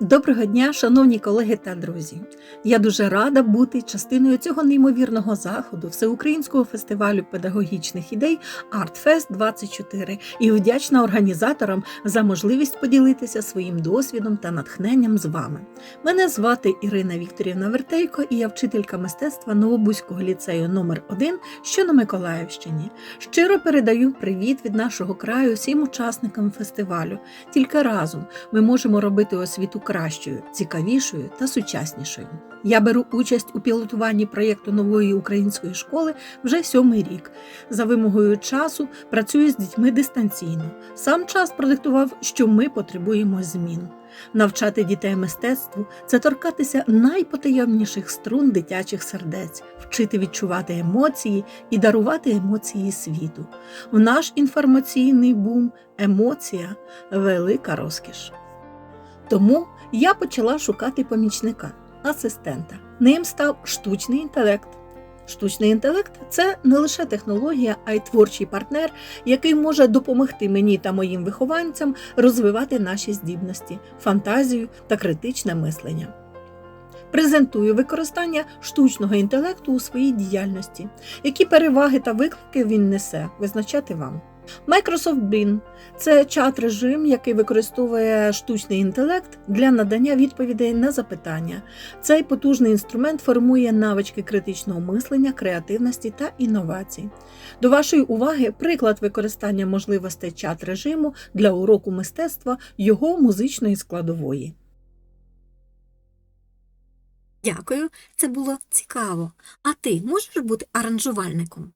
Доброго дня, шановні колеги та друзі! Я дуже рада бути частиною цього неймовірного заходу Всеукраїнського фестивалю педагогічних ідей ArtFest 24 і вдячна організаторам за можливість поділитися своїм досвідом та натхненням з вами. Мене звати Ірина Вікторівна Вертейко, і я вчителька мистецтва Новобузького ліцею номер 1 що на Миколаївщині. Щиро передаю привіт від нашого краю всім учасникам фестивалю. Тільки разом ми можемо робити освіту кращою, цікавішою та сучаснішою. Я беру участь у пілотуванні проєкту нової української школи вже сьомий рік. За вимогою часу працюю з дітьми дистанційно. Сам час продиктував, що ми потребуємо змін. Навчати дітей мистецтву це торкатися найпотаємніших струн дитячих сердець, вчити відчувати емоції і дарувати емоції світу. В наш інформаційний бум емоція велика розкіш. Тому я почала шукати помічника, асистента. Ним став штучний інтелект. Штучний інтелект це не лише технологія, а й творчий партнер, який може допомогти мені та моїм вихованцям розвивати наші здібності, фантазію та критичне мислення. Презентую використання штучного інтелекту у своїй діяльності, які переваги та виклики він несе, визначати вам. Microsoft Bing – це чат-режим, який використовує штучний інтелект для надання відповідей на запитання. Цей потужний інструмент формує навички критичного мислення, креативності та інновацій. До вашої уваги приклад використання можливостей чат-режиму для уроку мистецтва його музичної складової. Дякую, це було цікаво. А ти можеш бути аранжувальником?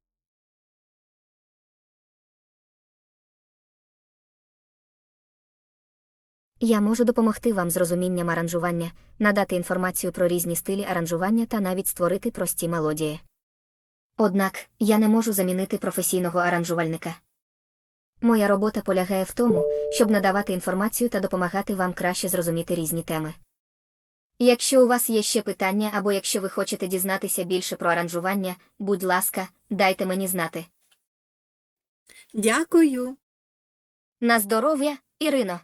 Я можу допомогти вам з розумінням аранжування, надати інформацію про різні стилі аранжування та навіть створити прості мелодії. Однак я не можу замінити професійного аранжувальника. Моя робота полягає в тому, щоб надавати інформацію та допомагати вам краще зрозуміти різні теми. Якщо у вас є ще питання або якщо ви хочете дізнатися більше про аранжування, будь ласка, дайте мені знати. Дякую. На здоров'я, Ірино!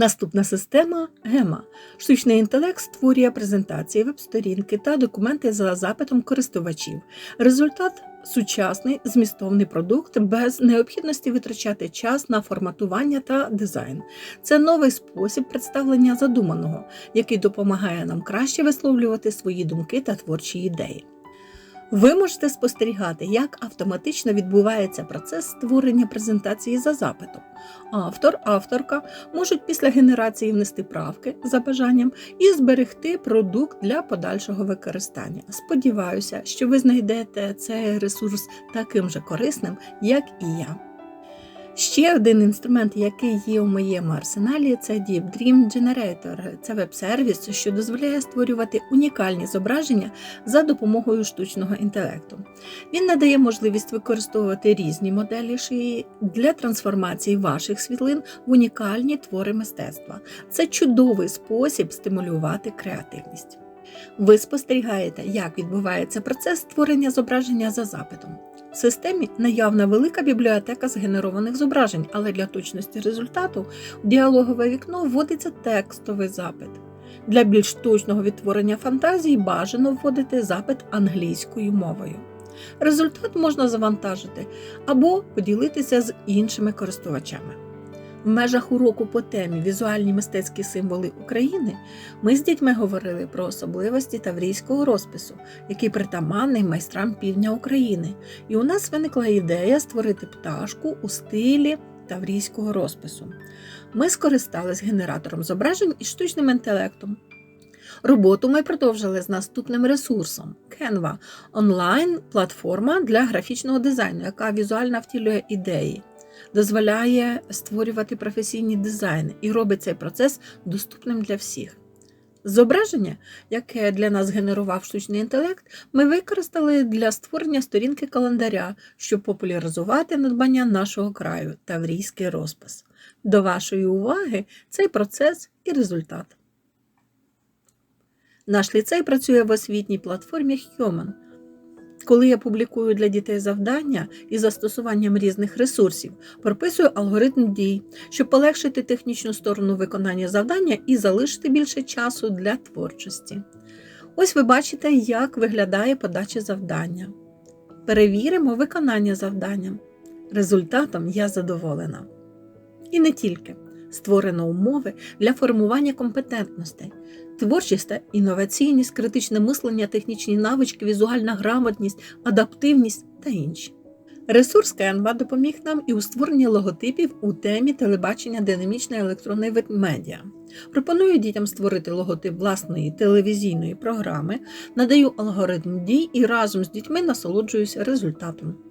Наступна система Гема. Штучний інтелект створює презентації, веб-сторінки та документи за запитом користувачів. Результат сучасний змістовний продукт без необхідності витрачати час на форматування та дизайн. Це новий спосіб представлення задуманого, який допомагає нам краще висловлювати свої думки та творчі ідеї. Ви можете спостерігати, як автоматично відбувається процес створення презентації за запитом. Автор, авторка можуть після генерації внести правки за бажанням і зберегти продукт для подальшого використання. Сподіваюся, що ви знайдете цей ресурс таким же корисним, як і я. Ще один інструмент, який є у моєму арсеналі, це Deep Dream Generator. Це веб-сервіс, що дозволяє створювати унікальні зображення за допомогою штучного інтелекту. Він надає можливість використовувати різні моделі шиї для трансформації ваших світлин в унікальні твори мистецтва. Це чудовий спосіб стимулювати креативність. Ви спостерігаєте, як відбувається процес створення зображення за запитом. В системі наявна велика бібліотека згенерованих зображень, але для точності результату в діалогове вікно вводиться текстовий запит. Для більш точного відтворення фантазії бажано вводити запит англійською мовою. Результат можна завантажити або поділитися з іншими користувачами. В межах уроку по темі Візуальні мистецькі символи України ми з дітьми говорили про особливості таврійського розпису, який притаманний майстрам півдня України. І у нас виникла ідея створити пташку у стилі таврійського розпису. Ми скористались генератором зображень і штучним інтелектом. Роботу ми продовжили з наступним ресурсом Canva – онлайн-платформа для графічного дизайну, яка візуально втілює ідеї дозволяє створювати професійні дизайни і робить цей процес доступним для всіх. Зображення, яке для нас генерував штучний інтелект, ми використали для створення сторінки календаря, щоб популяризувати надбання нашого краю таврійський розпис. До вашої уваги цей процес і результат. Наш ліцей працює в освітній платформі Human. Коли я публікую для дітей завдання із застосуванням різних ресурсів, прописую алгоритм дій, щоб полегшити технічну сторону виконання завдання і залишити більше часу для творчості. Ось ви бачите, як виглядає подача завдання. Перевіримо виконання завдання. Результатом я задоволена. І не тільки створено умови для формування компетентностей, творчість та інноваційність, критичне мислення, технічні навички, візуальна грамотність, адаптивність та інші. Ресурс Canva допоміг нам і у створенні логотипів у темі телебачення динамічний електронний вид медіа. Пропоную дітям створити логотип власної телевізійної програми, надаю алгоритм дій і разом з дітьми насолоджуюся результатом.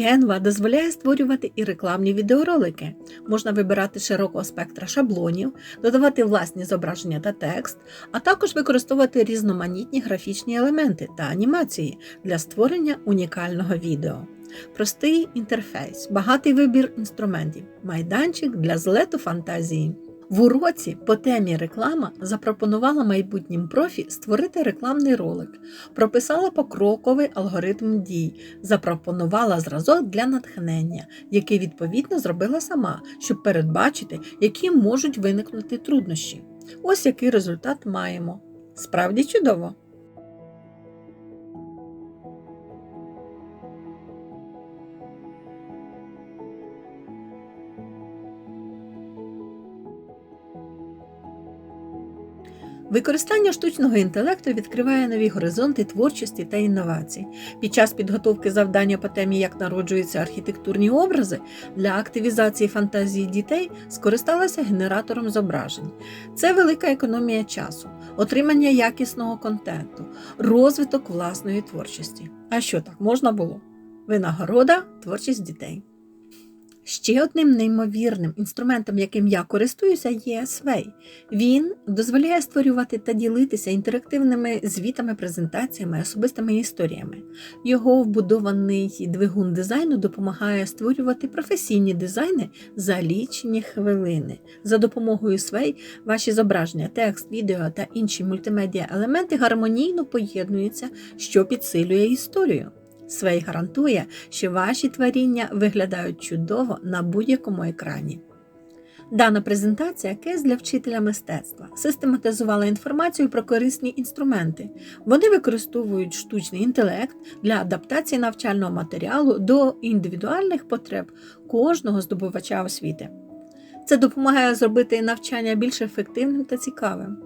Canva дозволяє створювати і рекламні відеоролики. Можна вибирати широкого спектра шаблонів, додавати власні зображення та текст, а також використовувати різноманітні графічні елементи та анімації для створення унікального відео. Простий інтерфейс, багатий вибір інструментів, майданчик для злету фантазії. В уроці по темі реклама запропонувала майбутнім профі створити рекламний ролик, прописала покроковий алгоритм дій, запропонувала зразок для натхнення, який відповідно зробила сама, щоб передбачити, які можуть виникнути труднощі. Ось який результат маємо. Справді чудово! Використання штучного інтелекту відкриває нові горизонти творчості та інновацій. Під час підготовки завдання по темі, як народжуються архітектурні образи, для активізації фантазії дітей скористалася генератором зображень. Це велика економія часу, отримання якісного контенту, розвиток власної творчості. А що так можна було? Винагорода творчість дітей. Ще одним неймовірним інструментом, яким я користуюся, є Sway. Він дозволяє створювати та ділитися інтерактивними звітами, презентаціями, особистими історіями. Його вбудований двигун дизайну допомагає створювати професійні дизайни за лічені хвилини. За допомогою Sway ваші зображення, текст, відео та інші мультимедіа елементи гармонійно поєднуються, що підсилює історію. Свей гарантує, що ваші творіння виглядають чудово на будь-якому екрані. Дана презентація кейс для вчителя мистецтва систематизувала інформацію про корисні інструменти. Вони використовують штучний інтелект для адаптації навчального матеріалу до індивідуальних потреб кожного здобувача освіти. Це допомагає зробити навчання більш ефективним та цікавим.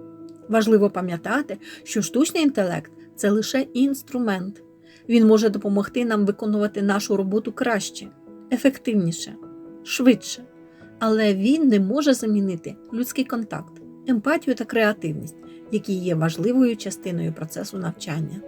Важливо пам'ятати, що штучний інтелект це лише інструмент. Він може допомогти нам виконувати нашу роботу краще, ефективніше, швидше. Але він не може замінити людський контакт, емпатію та креативність, які є важливою частиною процесу навчання.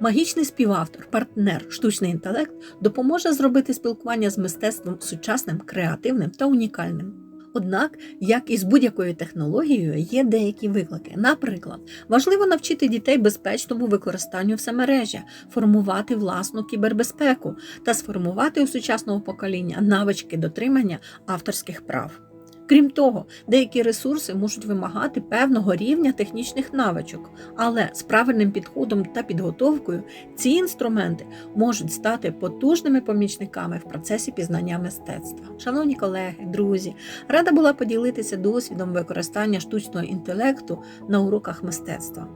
Магічний співавтор, партнер, штучний інтелект допоможе зробити спілкування з мистецтвом сучасним, креативним та унікальним. Однак, як і з будь-якою технологією, є деякі виклики. Наприклад, важливо навчити дітей безпечному використанню всемережжя, формувати власну кібербезпеку та сформувати у сучасного покоління навички дотримання авторських прав. Крім того, деякі ресурси можуть вимагати певного рівня технічних навичок, але з правильним підходом та підготовкою ці інструменти можуть стати потужними помічниками в процесі пізнання мистецтва. Шановні колеги, друзі, рада була поділитися досвідом використання штучного інтелекту на уроках мистецтва.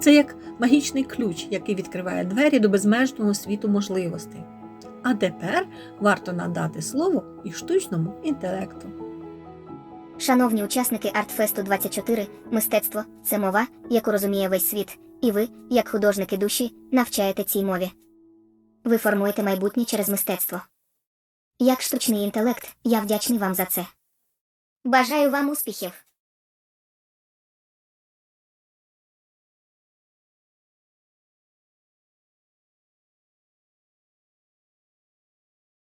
Це як магічний ключ, який відкриває двері до безмежного світу можливостей. А тепер варто надати слово і штучному інтелекту. Шановні учасники Артфесту 24, мистецтво це мова, яку розуміє весь світ, і ви, як художники душі, навчаєте цій мові. Ви формуєте майбутнє через мистецтво. Як штучний інтелект, я вдячний вам за це. Бажаю вам успіхів!